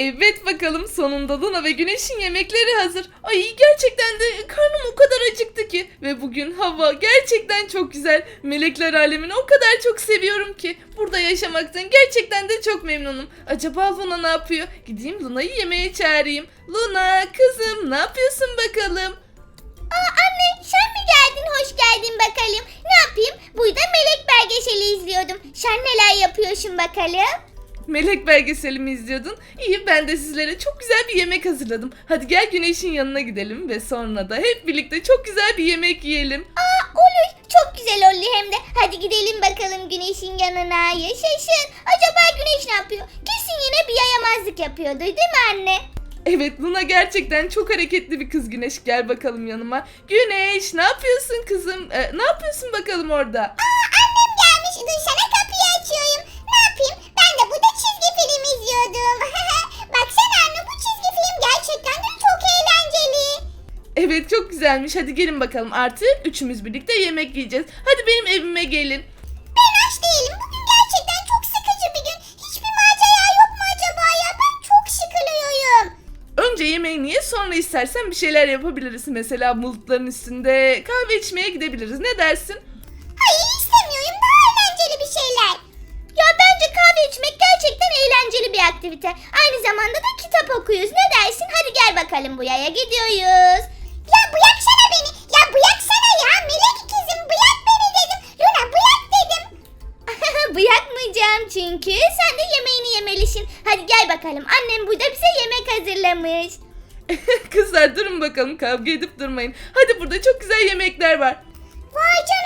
Evet bakalım sonunda Luna ve Güneş'in yemekleri hazır. Ay gerçekten de karnım o kadar acıktı ki. Ve bugün hava gerçekten çok güzel. Melekler alemini o kadar çok seviyorum ki. Burada yaşamaktan gerçekten de çok memnunum. Acaba Luna ne yapıyor? Gideyim Luna'yı yemeğe çağırayım. Luna kızım ne yapıyorsun bakalım? Aa anne sen mi geldin? Hoş geldin bakalım. Ne yapayım? Burada melek belgeseli izliyordum. Sen neler yapıyorsun bakalım? Melek belgeselimi izliyordun. İyi ben de sizlere çok güzel bir yemek hazırladım. Hadi gel Güneş'in yanına gidelim ve sonra da hep birlikte çok güzel bir yemek yiyelim. Aa olur. Çok güzel oldu hem de. Hadi gidelim bakalım güneşin yanına. Yaşasın. Acaba güneş ne yapıyor? Kesin yine bir yayamazlık yapıyordu değil mi anne? Evet Luna gerçekten çok hareketli bir kız Güneş. Gel bakalım yanıma. Güneş ne yapıyorsun kızım? Ee, ne yapıyorsun bakalım orada? Aa annem gelmiş. Dur sana kapıyı açıyorum. Ne yapayım? Ben de burada çizgi film izliyordum. Baksana anne bu çizgi film gerçekten de çok eğlenceli. Evet çok güzelmiş. Hadi gelin bakalım artık üçümüz birlikte yemek yiyeceğiz. Hadi benim evime gelin. Ben aç değilim. Bugün gerçekten çok sıkıcı bir gün. Hiçbir macera yok mu acaba ya? Ben çok sıkılıyorum. Önce yemeğini ye sonra istersen bir şeyler yapabiliriz. Mesela bulutların üstünde kahve içmeye gidebiliriz. Ne dersin? Aktivite. Aynı zamanda da kitap okuyuz. Ne dersin? Hadi gel bakalım bu yaya gidiyoruz. Ya bıraksana beni. Ya bıraksana ya. Melek ikizim bırak beni dedim. Luna bırak dedim. Bırakmayacağım çünkü sen de yemeğini yemelisin. Hadi gel bakalım. Annem burada bize yemek hazırlamış. Kızlar durun bakalım kavga edip durmayın. Hadi burada çok güzel yemekler var. Vay canına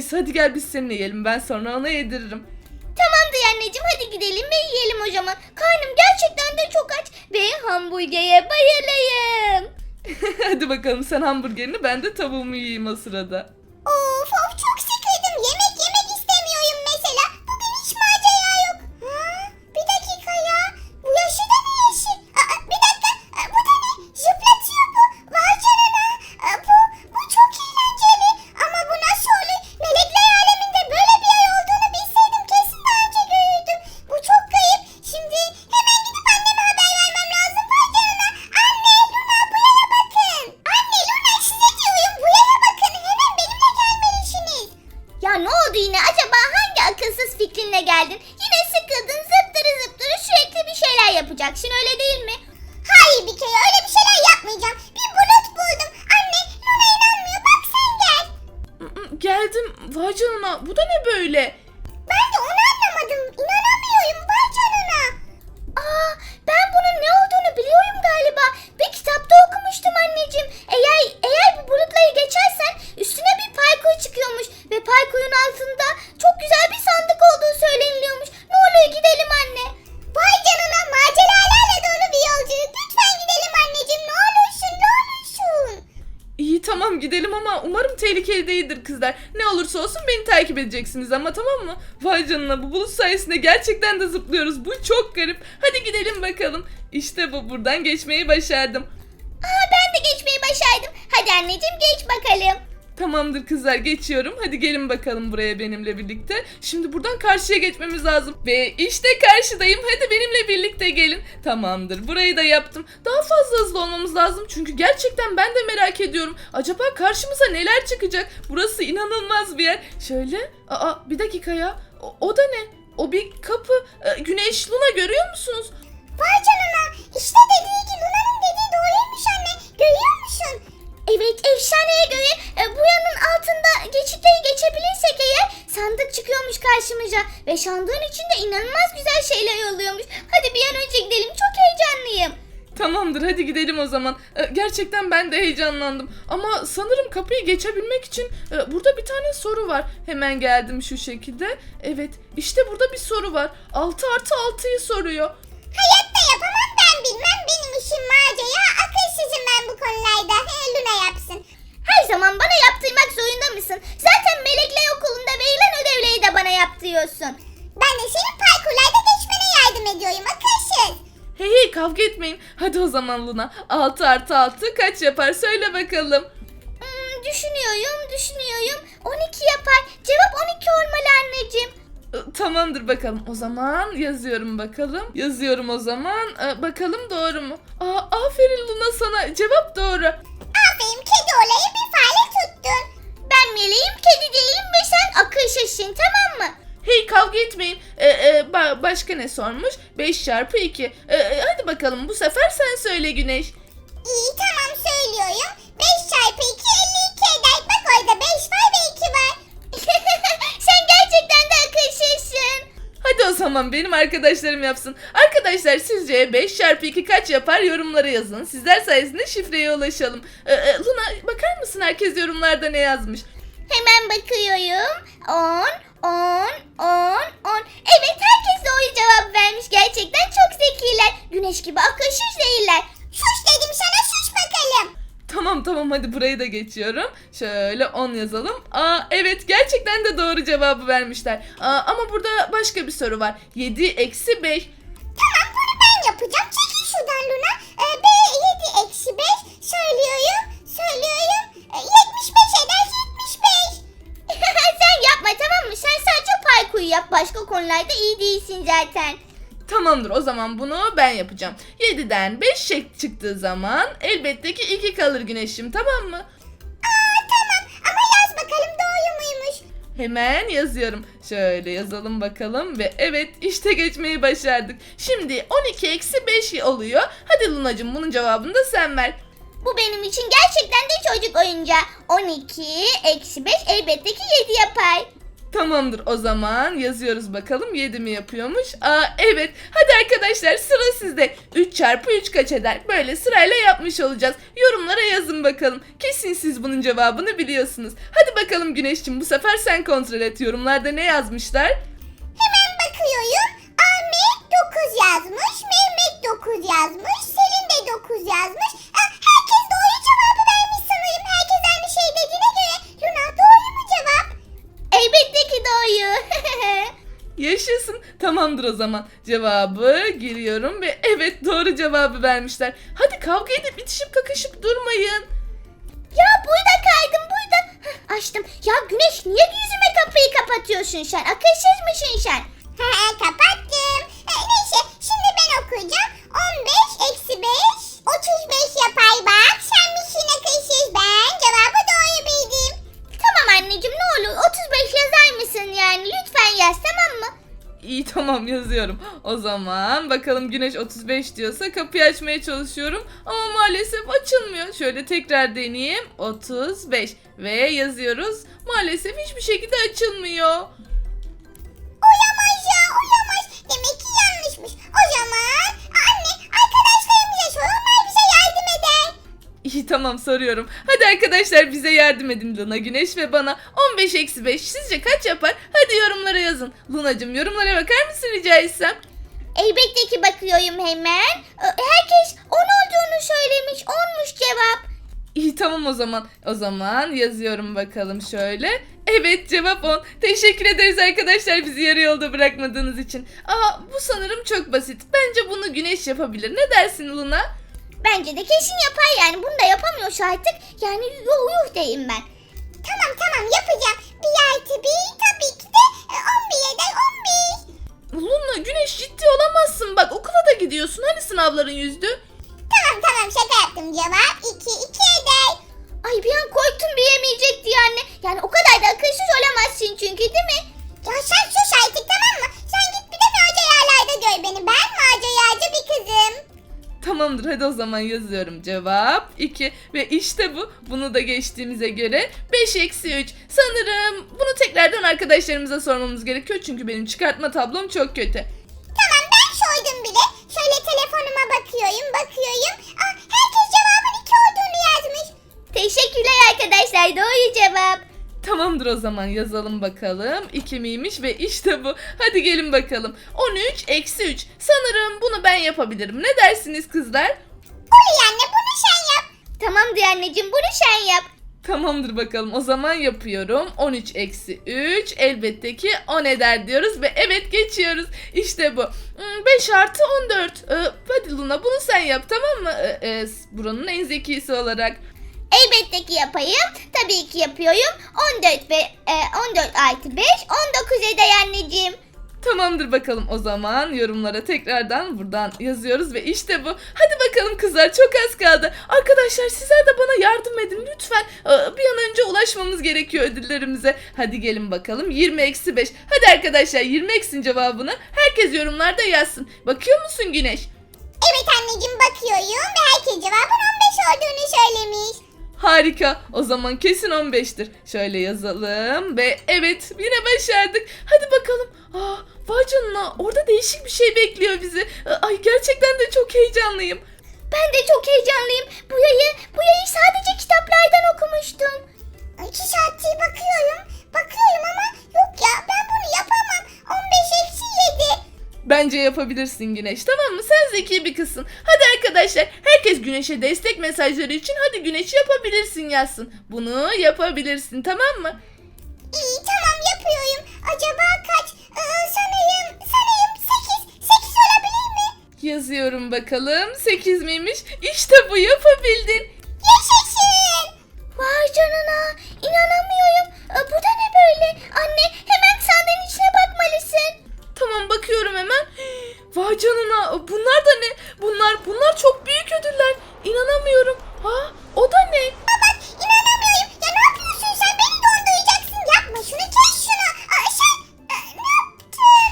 Neyse hadi gel biz seninle yiyelim. Ben sonra ona yediririm. Tamamdır anneciğim hadi gidelim ve yiyelim o zaman. Karnım gerçekten de çok aç ve hamburgere bayılayım. hadi bakalım sen hamburgerini ben de tavuğumu yiyeyim o sırada. Değildir kızlar. Ne olursa olsun beni takip edeceksiniz ama tamam mı? Vay canına bu bulut sayesinde gerçekten de zıplıyoruz. Bu çok garip. Hadi gidelim bakalım. İşte bu buradan geçmeyi başardım. Aa ben de geçmeyi başardım. Hadi anneciğim geç bakalım. Tamamdır kızlar geçiyorum. Hadi gelin bakalım buraya benimle birlikte. Şimdi buradan karşıya geçmemiz lazım. Ve işte karşıdayım. Hadi benimle birlikte gelin. Tamamdır. Burayı da yaptım. Daha fazla hızlı olmamız lazım. Çünkü gerçekten ben de merak ediyorum. Acaba karşımıza neler çıkacak? Burası inanılmaz bir yer. Şöyle. Aa bir dakika ya. O, o da ne? O bir kapı. Ee, Güneş Luna görüyor musunuz? Vay canına. İşte dediği gibi Luna'nın dediği doğruymuş anne. Görüyor musun? Evet efsaneye göre e, bu yanın altında geçitleri geçebilirsek eğer sandık çıkıyormuş karşımıza. Ve sandığın içinde inanılmaz güzel şeyler oluyormuş. Hadi bir an önce gidelim çok heyecanlıyım. Tamamdır hadi gidelim o zaman. Ee, gerçekten ben de heyecanlandım. Ama sanırım kapıyı geçebilmek için e, burada bir tane soru var. Hemen geldim şu şekilde. Evet işte burada bir soru var. 6 artı 6'yı soruyor. Hayatta yapamam ben bilmem benim işim macaya akılsızım ben bu konularda. He Luna yapsın. Her zaman bana yaptırmak zorunda mısın? Zaten melekler okulunda verilen ödevleri de bana yap diyorsun. Ben de senin parkurlarda geçmene yardım ediyorum akılsız. Hey hey kavga etmeyin. Hadi o zaman Luna. 6 artı 6 kaç yapar söyle bakalım. Hmm, düşünüyorum düşünüyorum. 12 yapar. Cevap 12 olmalı anneciğim. Tamamdır bakalım. O zaman yazıyorum bakalım. Yazıyorum o zaman. Ee, bakalım doğru mu? Aa, aferin Luna sana. Cevap doğru. Aferin kedi olayı bir fare tuttun. Ben meleğim kedi değilim ve sen akılsızsın tamam mı? Hey kavga etmeyin. Ee, e, ba- başka ne sormuş? 5 çarpı 2. Ee, e, hadi bakalım bu sefer sen söyle Güneş. İyi tamam söylüyorum. 5 çarpı 2 52 eder. Bak orada 5 var ve 2 var. Sen gerçekten de akılsızsın. Zaman benim arkadaşlarım yapsın. Arkadaşlar sizce 5 çarpı 2 kaç yapar yorumlara yazın. Sizler sayesinde şifreye ulaşalım. Ee, e, Luna bakar mısın herkes yorumlarda ne yazmış? Hemen bakıyorum. 10, 10, 10, 10. Evet herkes doğru cevap vermiş. Gerçekten çok zekiler. Güneş gibi akılsız değiller. Sus dedim sana sus bakalım. Tamam tamam hadi burayı da geçiyorum. Şöyle 10 yazalım. Aa evet gerçekten de doğru cevabı vermişler. Aa, ama burada başka bir soru var. 7 eksi 5. Tamam bunu ben yapacağım. Çekil şuradan Luna. Ee, B 7 eksi 5. Söylüyorum. Söylüyorum. Ee, 75 eder 75. Sen yapma tamam mı? Sen sadece parkur yap. Başka konularda iyi değilsin zaten. Tamamdır o zaman bunu ben yapacağım. 7'den 5 şek çıktığı zaman elbette ki 2 kalır güneşim tamam mı? Aa tamam ama yaz bakalım doğru muymuş? Hemen yazıyorum. Şöyle yazalım bakalım ve evet işte geçmeyi başardık. Şimdi 12 eksi 5 oluyor. Hadi Lunacığım bunun cevabını da sen ver. Bu benim için gerçekten de çocuk oyuncağı. 12 eksi 5 elbette ki 7 yapar. Tamamdır o zaman yazıyoruz bakalım 7 mi yapıyormuş? Aa evet hadi arkadaşlar sıra sizde. 3 çarpı 3 kaç eder? Böyle sırayla yapmış olacağız. Yorumlara yazın bakalım. Kesin siz bunun cevabını biliyorsunuz. Hadi bakalım Güneş'cim bu sefer sen kontrol et yorumlarda ne yazmışlar? Hemen bakıyorum. Ahmet 9 yazmış, Mehmet 9 yazmış, Selin de 9 yazmış. Aa, herkes doğru cevabı vermiş sanırım. Herkes aynı şey dediğine göre. Luna doğru? Elbette ki doğru. Yaşasın. Tamamdır o zaman. Cevabı giriyorum ve evet doğru cevabı vermişler. Hadi kavga edip itişip kakışıp durmayın. ya burada kaydım burada. Hah, açtım. Ya Güneş niye yüzüme kapıyı kapatıyorsun sen? Akılsız mısın sen? Ha kapattım. E, neyse şimdi ben okuyacağım. 15 eksi 5 35 yapar bak. Sen misin akılsız ben. Cevabı tamam yazıyorum. O zaman bakalım Güneş 35 diyorsa kapıyı açmaya çalışıyorum. Ama maalesef açılmıyor. Şöyle tekrar deneyeyim. 35 ve yazıyoruz. Maalesef hiçbir şekilde açılmıyor. İyi tamam soruyorum. Hadi arkadaşlar bize yardım edin Luna, Güneş ve bana. 15 eksi 5 sizce kaç yapar? Hadi yorumlara yazın. Lunacım yorumlara bakar mısın rica etsem? Elbette ki bakıyorum hemen. Herkes 10 olduğunu söylemiş. 10'muş cevap. İyi tamam o zaman. O zaman yazıyorum bakalım şöyle. Evet cevap 10. Teşekkür ederiz arkadaşlar bizi yarı yolda bırakmadığınız için. Aa bu sanırım çok basit. Bence bunu Güneş yapabilir. Ne dersin Luna? Bence de kesin yapar yani. Bunu da yapamıyorsa artık yani yuh yuh deyim ben. Tamam tamam yapacağım. Bir artı bir tabii ki de e, 11 eder 11. Luna Güneş ciddi olamazsın. Bak okula da gidiyorsun. Hani sınavların yüzdü? Tamam tamam şaka yaptım cevap 2 2 eder. Ay bir an korktum diyemeyecekti yani. Yani o kadar da akılsız olamazsın çünkü değil mi? Hadi o zaman yazıyorum. Cevap 2 ve işte bu. Bunu da geçtiğimize göre 5 eksi 3. Sanırım bunu tekrardan arkadaşlarımıza sormamız gerekiyor. Çünkü benim çıkartma tablom çok kötü. Tamam ben soydum bile. Şöyle telefonuma bakıyorum bakıyorum. Tamamdır o zaman yazalım bakalım. 2 miymiş ve işte bu. Hadi gelin bakalım. 13 eksi 3. Sanırım bunu ben yapabilirim. Ne dersiniz kızlar? Oluyor anne bunu sen yap. Tamam diye anneciğim bunu sen yap. Tamamdır bakalım. O zaman yapıyorum. 13 eksi 3 elbette ki 10 eder diyoruz ve evet geçiyoruz. İşte bu. Hmm, 5 artı 14. Ee, hadi Luna bunu sen yap tamam mı? Ee, e, buranın en zekisi olarak. Elbette ki yapayım. Tabii ki yapıyorum. 14 ve e, 14 artı 5 19 eder anneciğim. Tamamdır bakalım o zaman yorumlara tekrardan buradan yazıyoruz ve işte bu. Hadi bakalım kızlar çok az kaldı. Arkadaşlar sizler de bana yardım edin lütfen. Ee, Bir an önce ulaşmamız gerekiyor ödüllerimize. Hadi gelin bakalım 20 eksi 5. Hadi arkadaşlar 20 eksin cevabını herkes yorumlarda yazsın. Bakıyor musun Güneş? Evet anneciğim bakıyorum ve herkes cevabın 15 olduğunu söylemiş. Harika. O zaman kesin 15'tir. Şöyle yazalım ve evet yine başardık. Hadi bakalım. Aa, vay canına orada değişik bir şey bekliyor bizi. Ay gerçekten de çok heyecanlıyım. Ben de çok heyecanlıyım. Bu yayı, bu yayı sadece kitaplardan okumuştum. İki saattir bakıyorum. Bakıyorum ama yok ya ben bunu yapamam. 15 eksi 7. Bence yapabilirsin Güneş tamam mı? Sen zeki bir kızsın. Hadi arkadaşlar herkes Güneş'e destek mesajları için hadi Güneş yapabilirsin yazsın. Bunu yapabilirsin tamam mı? İyi tamam yapıyorum. Acaba kaç? Ee, sanırım, sanırım 8. 8 olabilir mi? Yazıyorum bakalım. 8 miymiş? İşte bu yapabildin. Yaşasın. Vay canına. İnanamıyorum. Ee, bu da ne böyle? Anne hemen sandığın içine bakmalısın. Tamam bakıyorum hemen. Vay canına bunlar da ne? Bunlar bunlar çok büyük ödüller. İnanamıyorum. Ha o da ne? Baba inanamıyorum. Ya ne yapıyorsun sen? Beni donduracaksın. Yapma şunu kes şunu. Aa, sen e, ne yaptın?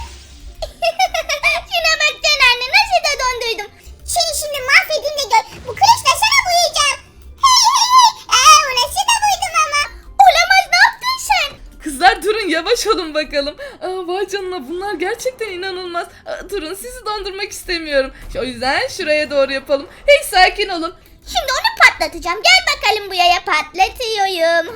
Şuna bak sen anne nasıl da dondurdum. Seni şimdi mahvedin de gör. Bu kılıçla sana vuracağım. Hey hey hey. Aa, o nasıl da vurdum ama. Olamaz ne yaptın sen? Kızlar durun yavaş olun bakalım. Bunlar gerçekten inanılmaz. Aa, durun sizi dondurmak istemiyorum. O yüzden şuraya doğru yapalım. Hey sakin olun. Şimdi onu patlatacağım. Gel bakalım bu yaya patlatıyorum.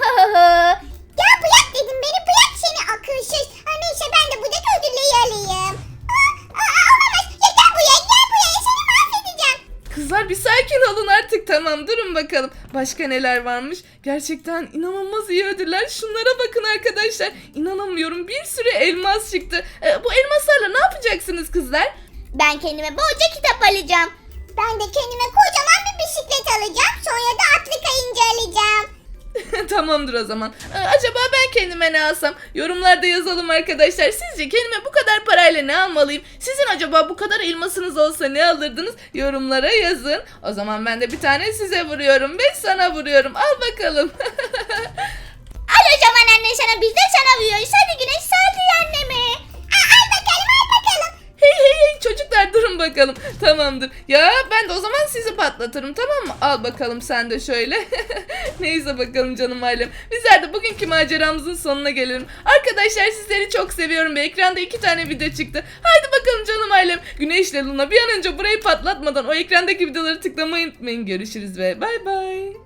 Gel bırak dedim beni bırak seni akılsız. Neyse ben de buradaki ödülleri alayım. Aa, aa, olamaz. Ya gel buraya gel buraya seni mahvedeceğim. Kızlar bir sakin olun artık tamam durun bakalım. Başka neler varmış? Gerçekten inanılmaz iyi ödüller. Şunlara bakın arkadaşlar. İnanamıyorum bir sürü elmas çıktı. Ee, bu elmaslarla ne yapacaksınız kızlar? Ben kendime bolca kitap alacağım. Ben de kendime kocaman bir bisiklet alacağım. Sonra da kayınca alacağım. Tamamdır o zaman. Ee, acaba ben kendime ne alsam? Yorumlarda yazalım arkadaşlar. Sizce kendime bu kadar parayla ne almalıyım? Sizin acaba bu kadar elmasınız olsa ne alırdınız? Yorumlara yazın. O zaman ben de bir tane size vuruyorum ve sana vuruyorum. Al bakalım. Al o zaman anne sana biz de sana vuruyoruz. Hadi güneş saldır annemi. Aa, al bakalım al bakalım. hey hey hey çocuklar durun bakalım. Tamamdır. Ya ben de o zaman sizi patlatırım tamam mı? Al bakalım sen de şöyle. Neyse bakalım canım ailem. Bizler de bugünkü maceramızın sonuna gelelim. Arkadaşlar sizleri çok seviyorum ekranda iki tane video çıktı. Haydi bakalım canım ailem. Güneşle Luna bir an önce burayı patlatmadan o ekrandaki videoları tıklamayı unutmayın. Görüşürüz ve bay bay.